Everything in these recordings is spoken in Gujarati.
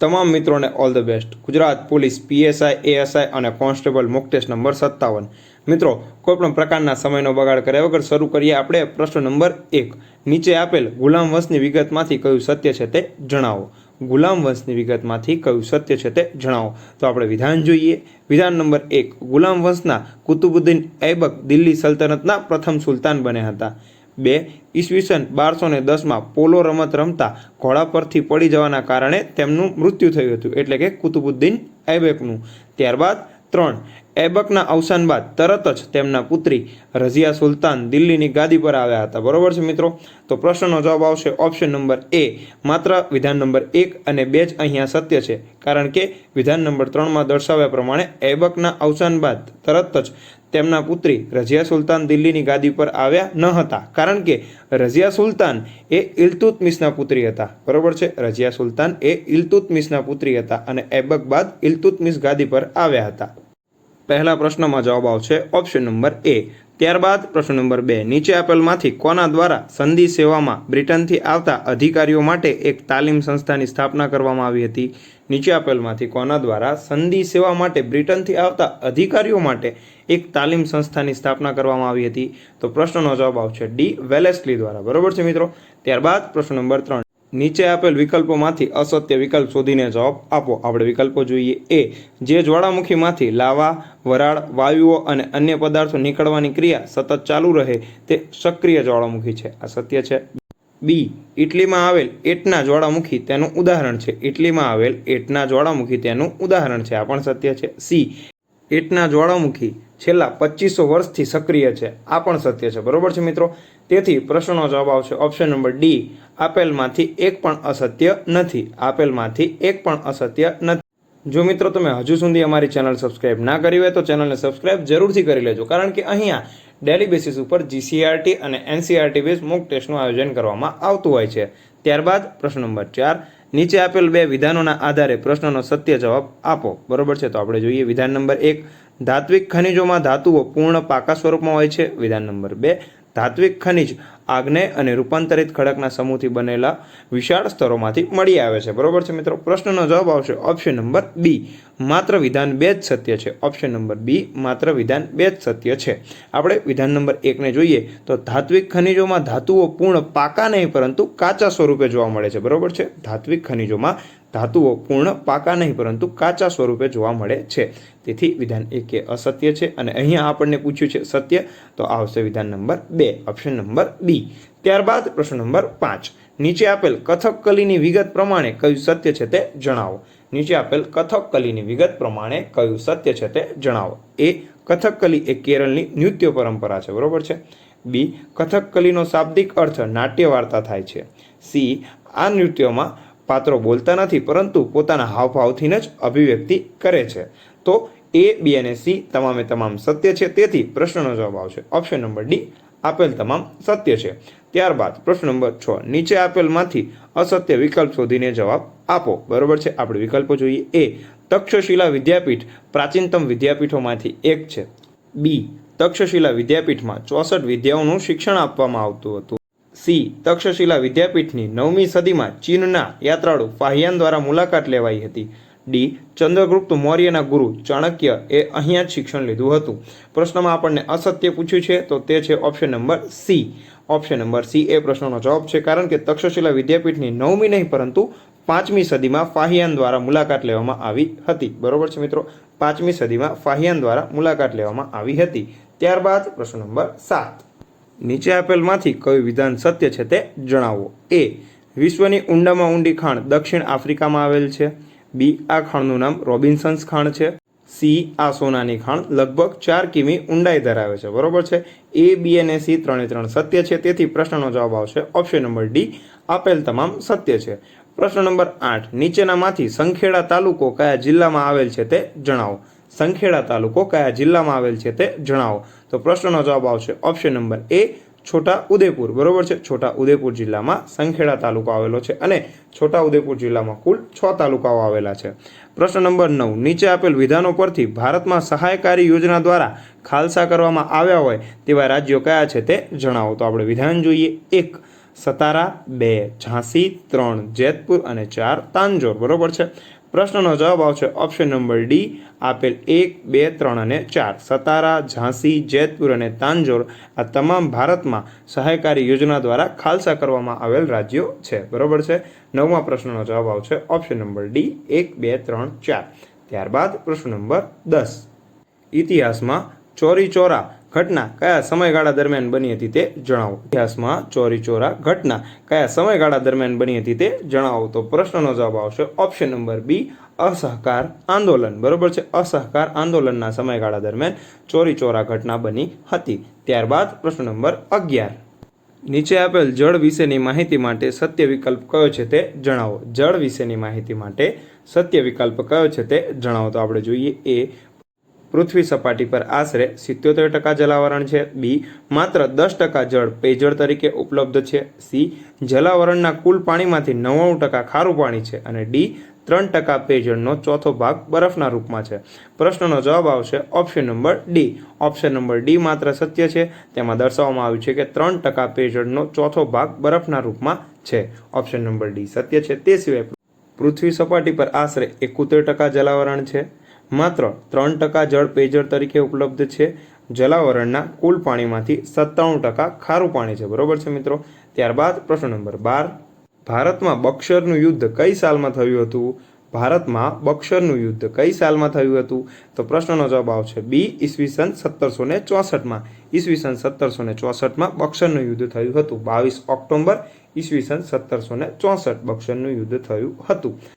તમામ મિત્રોને all the best Gujarat police, PSI, ASI અને કોન્સ્ટેબલ મુક્તેશ નંબર સત્તાવન. મિત્રો કોઈપણ પ્રકારના સમયનો બગાડ કર્યા વગર શરૂ કરીએ આપણે પ્રશ્ન નંબર એક. નીચે આપેલ ગુલામ વંશની વિગતમાંથી કયું સત્ય છે તે જણાવો. ગુલામ વંશની વિગતમાંથી કયું સત્ય છે તે જણાવો. તો આપણે વિધાન જોઈએ. વિધાન નંબર એક. ગુલામ વંશના કુતુબુદ્દીન ઐબક દિલ્હી સલ્તનતના પ્રથમ સુલતાન બન્યા હતા. બે, ઈસવીસન બારસો ને દસમાં પોલો રમત રમતા ઘોડા પરથી પડી જવાના કારણે તેમનું મૃત્યુ થયું હતું, એટલે કે કુતુબુદ્દીન એબેકનું ત્યારબાદ ત્રણ એબકના અવસાન બાદ તરત જ તેમના પુત્રી રઝિયા સુલતાન દિલ્હીની ગાદી પર આવ્યા હતા. બરોબર છે મિત્રો? તો પ્રશ્નનો જવાબ આવશે ઓપ્શન નંબર એ, માત્ર વિધાન નંબર એક અને બે જ અહીંયા સત્ય છે. કારણ કે વિધાન નંબર ત્રણમાં દર્શાવ્યા પ્રમાણે એબકના અવસાન બાદ તરત જ તેમના પુત્રી રઝિયા સુલતાન દિલ્હીની ગાદી પર આવ્યા ન હતા. કારણ કે રઝિયા સુલતાન એ ઇલ્તુતમિશના પુત્રી હતા. બરોબર છે? રઝિયા સુલતાન એ ઇલ્તુતમિશના પુત્રી હતા અને એબક બાદ ઇલ્તુતમિશ ગાદી પર આવ્યા હતા. પહેલા પ્રશ્નમાં જવાબ આવશે ઓપ્શન નંબર એ. ત્યારબાદ પ્રશ્ન નંબર બે. નીચે આપેલમાંથી કોના દ્વારા સંધિ સેવામાં બ્રિટનથી આવતા અધિકારીઓ માટે એક તાલીમ સંસ્થાની સ્થાપના કરવામાં આવી હતી? નીચે આપેલમાંથી કોના દ્વારા સંધિ સેવા માટે બ્રિટનથી આવતા અધિકારીઓ માટે એક તાલીમ સંસ્થાની સ્થાપના કરવામાં આવી હતી? તો પ્રશ્નનો જવાબ આવશે ડી. વેલેસ્લી દ્વારા. બરોબર છે મિત્રો? ત્યારબાદ પ્રશ્ન નંબર ત્રણ. નીચે આપેલ વિકલ્પોમાંથી અસત્ય વિકલ્પ શોધીને જવાબ આપો. આપણે વિકલ્પો જોઈએ. એ, જે જ્વાળામુખીમાંથી લાવા, વરાળ, વાયુઓ અને અન્ય પદાર્થો નીકળવાની ક્રિયા સતત ચાલુ રહે, તે સક્રિય જ્વાળામુખી છે. આ સત્ય છે. બી, ઇટલીમાં આવેલ એટના જ્વાળામુખી તેનું ઉદાહરણ છે. ઇટલીમાં આવેલ એટના જ્વાળામુખી તેનું ઉદાહરણ છે. આ પણ સત્ય છે. સી, એટના જ્વાળામુખી છેલ્લા પચીસો વર્ષથી સક્રિય છે. આ પણ સત્ય છે. બરોબર છે મિત્રો? તેથી પ્રશ્નનો જવાબ આવશે ઓપ્શન નંબર ડી આપેલમાંથી એક પણ અસત્ય નથી. આપેલમાંથી એક પણ અસત્ય નથી. જો મિત્રો તમે હજુ સુધી અમારી ચેનલ સબસ્ક્રાઇબ ના કરી હોય તો ચેનલને સબસ્ક્રાઇબ જરૂરથી કરી લેજો. કારણ કે અહીંયા ડેલી બેસિસ ઉપર જીસીઆરટી અને એનસીઆરટી બેઝ મોક ટેસ્ટનું આયોજન કરવામાં આવતું હોય છે. ત્યારબાદ પ્રશ્ન નંબર ચાર. નીચે આપેલ બે વિધાનોના આધારે પ્રશ્નનો સત્ય જવાબ આપો. બરોબર છે? તો આપણે જોઈએ વિધાન નંબર એક. ધાત્વિક ખનિજોમાં ધાતુઓ પૂર્ણ પાકા સ્વરૂપમાં હોય છે. વિધાન નંબર બે. ધાત્વિક ખનિજ આગ્નેય અને રૂપાંતરિત ખડકના સમૂહથી બનેલા વિશાળ સ્તરોમાંથી મળી આવે છે. બરોબર છે મિત્રો? પ્રશ્નનો જવાબ આવશે ઓપ્શન નંબર બી માત્ર વિધાન બે જ સત્ય છે. ઓપ્શન નંબર બી માત્ર વિધાન બે જ સત્ય છે. આપણે વિધાન નંબર એકને જોઈએ તો ધાત્વિક ખનિજોમાં ધાતુઓ પૂર્ણ પાકા નહીં, પરંતુ કાચા સ્વરૂપે જોવા મળે છે. બરોબર છે? ધાત્વિક ખનિજોમાં ધાતુઓ પૂર્ણ પાકા નહીં, પરંતુ કાચા સ્વરૂપે જોવા મળે છે. તેથી વિધાન એક એ અસત્ય છે અને અહીંયા આપણને પૂછ્યું છે સત્ય, તો આવશે વિધાન નંબર બે ઓપ્શન નંબર બી ત્યારબાદ પ્રશ્ન નંબર પાંચ. નીચે આપેલ કથકકલીની વિગત પ્રમાણે કયું સત્ય છે તે જણાવો. નીચે આપેલ કથકકલીની વિગત પ્રમાણે કયું સત્ય છે તે જણાવો. એ કથકકલી એ કેરળની નૃત્ય પરંપરા છે, બરોબર છે? બી કથકકલીનો શાબ્દિક અર્થ નાટ્ય વાર્તા થાય છે. સી આ નૃત્યોમાં પાત્રો બોલતા નથી, પરંતુ પોતાના હાવભાવથી જ અભિવ્યક્તિ કરે છે. તો એ, બી અને સી તમામે તમામ સત્ય છે, તેથી પ્રશ્નનો જવાબ આવશે. ઓપ્શન નંબર ડી આપેલ તમામ સત્ય છે. ત્યારબાદ પ્રશ્ન નંબર છ, નીચે આપેલમાંથી અસત્ય વિકલ્પ શોધીને જવાબ આપો. બરોબર છે? આપણે વિકલ્પો જોઈએ. એ, તક્ષશિલા વિદ્યાપીઠ પ્રાચીનતમ વિદ્યાપીઠોમાંથી એક છે. બી, તક્ષશિલા વિદ્યાપીઠમાં ચોસઠ વિદ્યાઓનું શિક્ષણ આપવામાં આવતું હતું. સી. તક્ષશિલા વિદ્યાપીઠની નવમી સદીમાં ચીનના યાત્રાળુ ફાહિયાન દ્વારા મુલાકાત લેવાઈ હતી. ડી. ચંદ્રગુપ્ત મૌર્યના ગુરુ ચાણક્ય એ અહીંયા જ શિક્ષણ લીધું હતું. પ્રશ્નમાં આપણને અસત્ય પૂછ્યું છે, તો તે છે option number C. Option number C એ પ્રશ્નનો જવાબ છે, કારણ કે તક્ષશિલા વિદ્યાપીઠની નવમી નહીં, પરંતુ પાંચમી સદીમાં ફાહિયાન દ્વારા મુલાકાત લેવામાં આવી હતી. બરોબર છે મિત્રો? પાંચમી સદીમાં ફાહિયાન દ્વારા મુલાકાત લેવામાં આવી હતી. ત્યારબાદ પ્રશ્ન નંબર સાત. નીચે આપેલમાંથી કયું વિધાન સત્ય છે તે જણાવો. એ. વિશ્વની ઊંડામાં ઊંડી ખાણ દક્ષિણ આફ્રિકામાં આવેલ છે. બી. આ ખાણનું નામ રોબિન્સન્સ ખાણ છે. સી. આ સોનાની ખાણ લગભગ ચાર કિમી ઊંડાઈ ધરાવે છે. બરોબર છે? એ, બી અને સી ત્રણે ત્રણ સત્ય છે. તેથી પ્રશ્નનો જવાબ આવશે ઓપ્શન નંબર ડી. આપેલ તમામ સત્ય છે. પ્રશ્ન નંબર આઠ. નીચેનામાંથી સંખેડા તાલુકો કયા જિલ્લામાં આવેલ છે તે જણાવો. સંખેડા તાલુકો કયા જિલ્લામાં આવેલ છે તે જણાવો. તો પ્રશ્નનો જવાબ આવશે option number A Chhota Udepur. બરોબર છે? છોટા ઉદેપુર જિલ્લામાં સંખેડા તાલુકો આવેલો છે અને છોટા ઉદેપુર જિલ્લામાં કુલ છ તાલુકાઓ આવેલા છે. પ્રશ્ન નંબર નવ, નીચે આપેલ વિધાનો પરથી ભારતમાં સહાયકારી યોજના દ્વારા ખાલસા કરવામાં આવ્યા હોય તેવા રાજ્યો કયા છે તે જણાવો. તો આપણે વિધાન જોઈએ. એક, સતારા, બે, ઝાંસી, ત્રણ, જેતપુર અને ચાર, તાંજોર. બરોબર છે? પ્રશ્નનો જવાબ આવશે ઓપ્શન નંબર ડી આપેલ એક, બે, ત્રણ અને ચાર. સતારા, ઝાંસી, જેતપુર અને તાંજોર આ તમામ ભારતમાં સહાયકારી યોજના દ્વારા ખાલસા કરવામાં આવેલ રાજ્યો છે. બરોબર છે? નવમા પ્રશ્નનો જવાબ આવશે ઓપ્શન નંબર ડી એક, બે, ત્રણ, ચાર. ત્યારબાદ પ્રશ્ન નંબર દસ. ઇતિહાસમાં ચોરી ચોરા ઘટના કયા સમયગાળા દરમિયાન બની હતી તે જણાવો. ઇતિહાસમાં ચોરી ચોરા ઘટના કયા સમયગાળા દરમિયાન બની હતી તે જણાવો. તો પ્રશ્નનો જવાબ આવશે ઓપ્શન નંબર બી, અસહકાર આંદોલન. બરોબર છે? અસહકાર આંદોલનના સમયગાળા દરમિયાન ચોરી ચોરા ઘટના બની હતી. ત્યારબાદ પ્રશ્ન નંબર અગિયાર. નીચે આપેલ જળ વિશેની માહિતી માટે સત્ય વિકલ્પ કયો છે તે જણાવો. જળ વિશેની માહિતી માટે સત્ય વિકલ્પ કયો છે તે જણાવો. તો આપણે જોઈએ એ પૃથ્વી સપાટી પર આશરે સિત્યોતેર ટકા જલાવરણ છે. બી, માત્ર દસ ટકા જળ પેયજળ તરીકે ઉપલબ્ધ છે. સી, જલાવરણના કુલ પાણીમાંથી નવ્વાણું ટકા ખારું પાણી છે અને ડી, ત્રણ ટકા પેયજળનો ચોથો ભાગ બરફના રૂપમાં છે. પ્રશ્નનો જવાબ આવશે option number D. Option number D માત્ર સત્ય છે. તેમાં દર્શાવવામાં આવ્યું છે કે ત્રણ ટકા પેયજળનો ચોથો ભાગ બરફના રૂપમાં છે. ઓપ્શન નંબર ડી સત્ય છે. તે સિવાય પૃથ્વી સપાટી પર આશરે એકોતેર ટકા જલાવરણ છે. માત્ર ત્રણ ટકા જળ પેયજળ તરીકે ઉપલબ્ધ છે. જલાવરણના કુલ પાણીમાંથી સત્તાણું ટકા ખારું પાણી છે. બરોબર છે મિત્રો? ત્યારબાદ પ્રશ્ન નંબર બાર. ભારતમાં બક્સરનું યુદ્ધ કઈ સાલમાં થયું હતું? ભારતમાં બક્સરનું યુદ્ધ કઈ સાલમાં થયું હતું? તો પ્રશ્નનો જવાબ આવશે બી ઈસવીસન સત્તરસો ને ચોસઠમાં. ઈસવીસન સત્તરસો ને ચોસઠમાં બક્સરનું યુદ્ધ થયું હતું. બાવીસ ઓક્ટોબર ઈસવીસન સત્તરસો ને ચોસઠ બક્સરનું યુદ્ધ થયું હતું.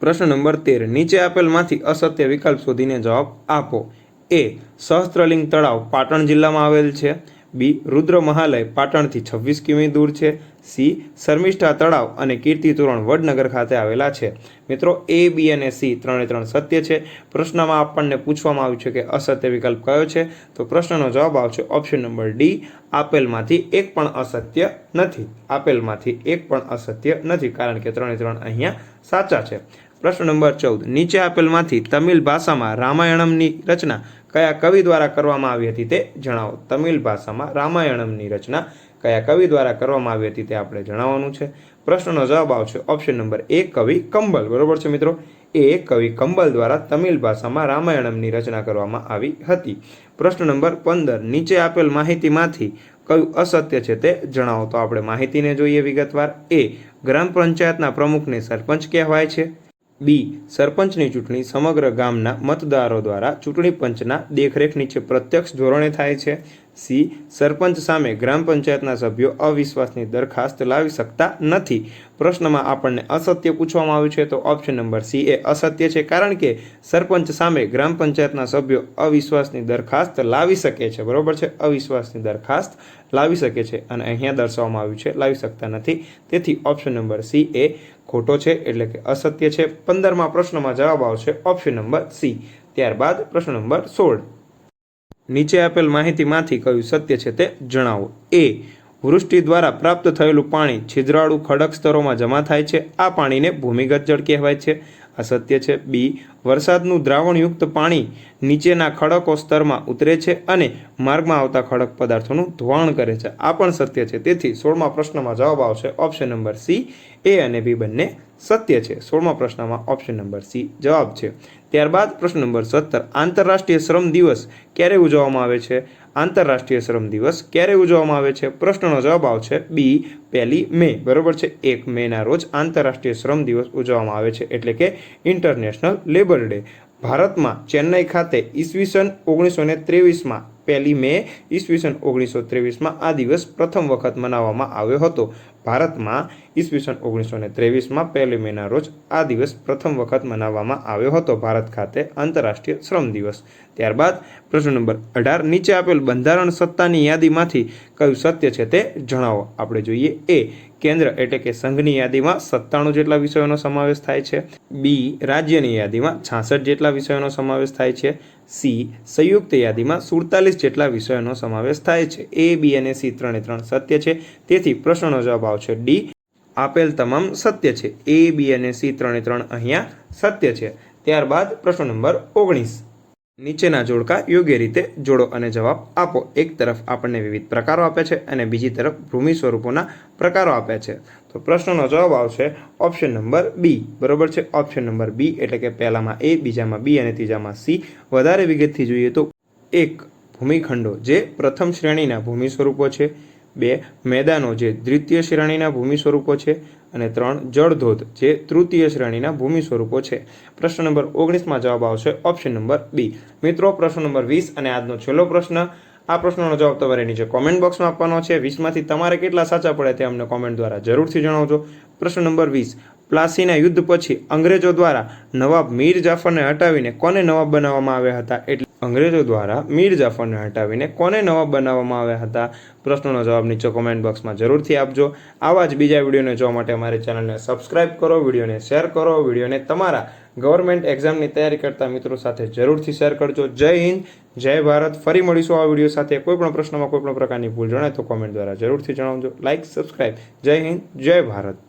પ્રશ્ન નંબર તેર. નીચે આપેલમાંથી અસત્ય વિકલ્પ શોધીને જવાબ આપો. એ. સહસ્ત્રલિંગ તળાવ પાટણ જિલ્લામાં આવેલ છે. બી. રુદ્ર મહાલય પાટણથી છવ્વીસ કિમી દૂર છે. સી. શર્મિષ્ઠા તળાવ અને કીર્તિ તોરણ વડનગર ખાતે આવેલા છે. મિત્રો, એ, બી અને સી ત્રણે ત્રણ સત્ય છે. પ્રશ્નમાં આપણને પૂછવામાં આવ્યું છે કે અસત્ય વિકલ્પ કયો છે? તો પ્રશ્નનો જવાબ આવશે ઓપ્શન નંબર ડી. આપેલમાંથી એક પણ અસત્ય નથી. આપેલમાંથી એક પણ અસત્ય નથી, કારણ કે ત્રણે ત્રણ અહીંયા સાચા છે. પ્રશ્ન નંબર ચૌદ. નીચે આપેલમાંથી તમિલ ભાષામાં રામાયણમની રચના કયા કવિ દ્વારા કરવામાં આવી હતી તે જણાવો. તમિલ ભાષામાં રામાયણમની રચના કયા કવિ દ્વારા કરવામાં આવી હતી તે આપણે જણાવવાનું છે. પ્રશ્નનો જવાબ આવશે ઓપ્શન નંબર એ, કવિ કંબલ. બરોબર છે મિત્રો? એ, કવિ કંબલ દ્વારા તમિલ ભાષામાં રામાયણમની રચના કરવામાં આવી હતી. પ્રશ્ન નંબર પંદર. નીચે આપેલ માહિતીમાંથી કયું અસત્ય છે તે જણાવો. તો આપણે માહિતીને જોઈએ વિગતવાર. એ, ગ્રામ પંચાયતના પ્રમુખને સરપંચ કહેવાય છે. બી. સરપંચની ચૂંટણી સમગ્ર ગામના મતદારો દ્વારા ચૂંટણી પંચના દેખરેખ નીચે પ્રત્યક્ષ ધોરણે થાય છે. સી. સરપંચ સામે ગ્રામ પંચાયતના સભ્યો અવિશ્વાસની દરખાસ્ત લાવી શકતા નથી. પ્રશ્નમાં આપણને અસત્ય પૂછવામાં આવ્યું છે તો ઓપ્શન નંબર સી એ અસત્ય છે કારણ કે સરપંચ સામે ગ્રામ પંચાયતના સભ્યો અવિશ્વાસની દરખાસ્ત લાવી શકે છે. બરોબર છે? અવિશ્વાસની દરખાસ્ત લાવી શકે છે અને અહીંયા દર્શાવવામાં આવ્યું છે, લાવી શકતા નથી. તેથી ઓપ્શન નંબર સી એ ખોટો છે એટલે કે અસત્ય છે. પંદરમાં પ્રશ્નમાં જવાબ આવશે ઓપ્શન નંબર સી ત્યારબાદ પ્રશ્ન નંબર સોળ. નીચે આપેલ માહિતીમાંથી કયું સત્ય છે તે જણાવો. એ વૃષ્ટિ દ્વારા પ્રાપ્ત થયેલું પાણી છિદ્રાળુ ખડક સ્તરોમાં જમા થાય છે. આ પાણીને ભૂમિગત જળ કહેવાય છે. આ સત્ય છે. બી. વરસાદનું દ્રાવણયુક્ત પાણી નીચેના ખડકો સ્તરમાં ઉતરે છે અને માર્ગમાં આવતા ખડક પદાર્થોનું ધોવાણ કરે છે. આ પણ સત્ય છે. તેથી સોળમા પ્રશ્નમાં જવાબ આવશે ઓપ્શન નંબર સી. એ અને બી બંને સત્ય છે. સોળમા પ્રશ્નમાં ઓપ્શન નંબર સી જવાબ છે. ત્યારબાદ પ્રશ્ન નંબર સત્તર. આંતરરાષ્ટ્રીય શ્રમ દિવસ ક્યારે ઉજવવામાં આવે છે? આંતરરાષ્ટ્રીય શ્રમ દિવસ ક્યારે ઉજવવામાં આવે છે? પ્રશ્નનો જવાબ આવશે બી પહેલી મે. બરોબર છે? એક મેના રોજ આંતરરાષ્ટ્રીય શ્રમ દિવસ ઉજવવામાં આવે છે, એટલે કે ઇન્ટરનેશનલ લેબર ડે ભારતમાં ચેન્નઈ ખાતે ઈસવીસન ઓગણીસો ને ત્રેવીસમાં પહેલી મે ઈસવીસન ઓગણીસો ત્રેવીસમાં આ દિવસ પ્રથમ વખત મનાવવામાં આવ્યો હતો. ભારતમાં ઈસવીસન ઓગણીસો ને ત્રેવીસમાં પહેલી મેના રોજ આ દિવસ પ્રથમ વખત મનાવવામાં આવ્યો હતો. ભારત ખાતે આંતરરાષ્ટ્રીય શ્રમ દિવસ. ત્યારબાદ પ્રશ્ન નંબર અઢાર, નીચે આપેલ બંધારણ સત્તાની યાદીમાંથી કયું સત્ય છે તે જણાવો. આપણે જોઈએ એ, કેન્દ્ર એટલે કે સંઘની યાદીમાં સત્તાણું જેટલા વિષયોનો સમાવેશ થાય છે. બી, રાજ્યની યાદીમાં છાસઠ જેટલા વિષયોનો સમાવેશ થાય છે. સી, સંયુક્ત યાદીમાં સુડતાલીસ જેટલા વિષયોનો સમાવેશ થાય છે. એ, બી અને સી ત્રણે ત્રણ સત્ય છે. તેથી પ્રશ્નનો જવાબ આવશે ડી, આપેલ તમામ સત્ય છે. એ, બી અને સી ત્રણે ત્રણ અહીંયા સત્ય છે. ત્યારબાદ પ્રશ્ન નંબર ઓગણીસ. નીચેના જોડકા યોગ્ય રીતે જોડો અને જવાબ આપો. એક તરફ આપણને વિવિધ પ્રકારો આપે છે અને બીજી તરફ ભૂમિ સ્વરૂપોના પ્રકારો આપે છે. તો પ્રશ્નનો જવાબ આવશે ઓપ્શન નંબર બી. બરોબર છે? ઓપ્શન નંબર બી એટલે કે પહેલામાં એ, બીજામાં બી અને ત્રીજામાં સી. વધારે વિગતથી જોઈએ તો એક, ભૂમિખંડો જે પ્રથમ શ્રેણીના ભૂમિ સ્વરૂપો છે. બે, મેદાનો જે દ્વિતીય શ્રેણીના ભૂમિ સ્વરૂપો છે. અને ત્રણ, જળધોધ, જે તૃતીય શ્રેણીના ભૂમિ સ્વરૂપો છે. પ્રશ્ન નંબર ઓગણીસમાં જવાબ આવશે ઓપ્શન નંબર બી મિત્રો, પ્રશ્ન નંબર વીસ અને આજનો છેલ્લો પ્રશ્ન. આ પ્રશ્નનો જવાબ તમારે નીચે કોમેન્ટ બોક્સમાં આપવાનો છે. વીસમાંથી તમારે કેટલા સાચા પડે તે અમને કોમેન્ટ દ્વારા જરૂરથી જણાવજો. પ્રશ્ન નંબર વીસ. પ્લાસીના યુદ્ધ પછી અંગ્રેજો દ્વારા નવાબ મીર જાફરને હટાવીને કોને નવાબ બનાવવામાં આવ્યા હતા? એટલે અંગ્રેજો દ્વારા મીર જાફરને હટાવીને કોને નવાબ બનાવવામાં આવ્યા હતા? પ્રશ્નોનો જવાબ નીચે કોમેન્ટ બોક્સમાં જરૂરથી આપજો. આવા જ બીજા વિડીયોને જોવા માટે અમારી ચેનલને સબસ્ક્રાઇબ કરો, વિડીયોને શેર કરો, વિડીયોને તમારા ગવર્મેન્ટ એક્ઝામની તૈયારી કરતા મિત્રો સાથે જરૂરથી શેર કરજો. જય હિન્દ, જય ભારત. ફરી મળીશું આ વીડિયો સાથે. કોઈપણ પ્રશ્નમાં કોઈપણ પ્રકારની ભૂલ જણાય તો કોમેન્ટ દ્વારા જરૂરથી જણાવજો. લાઇક સબસ્ક્રાઇબ જય હિન્દ, જય ભારત.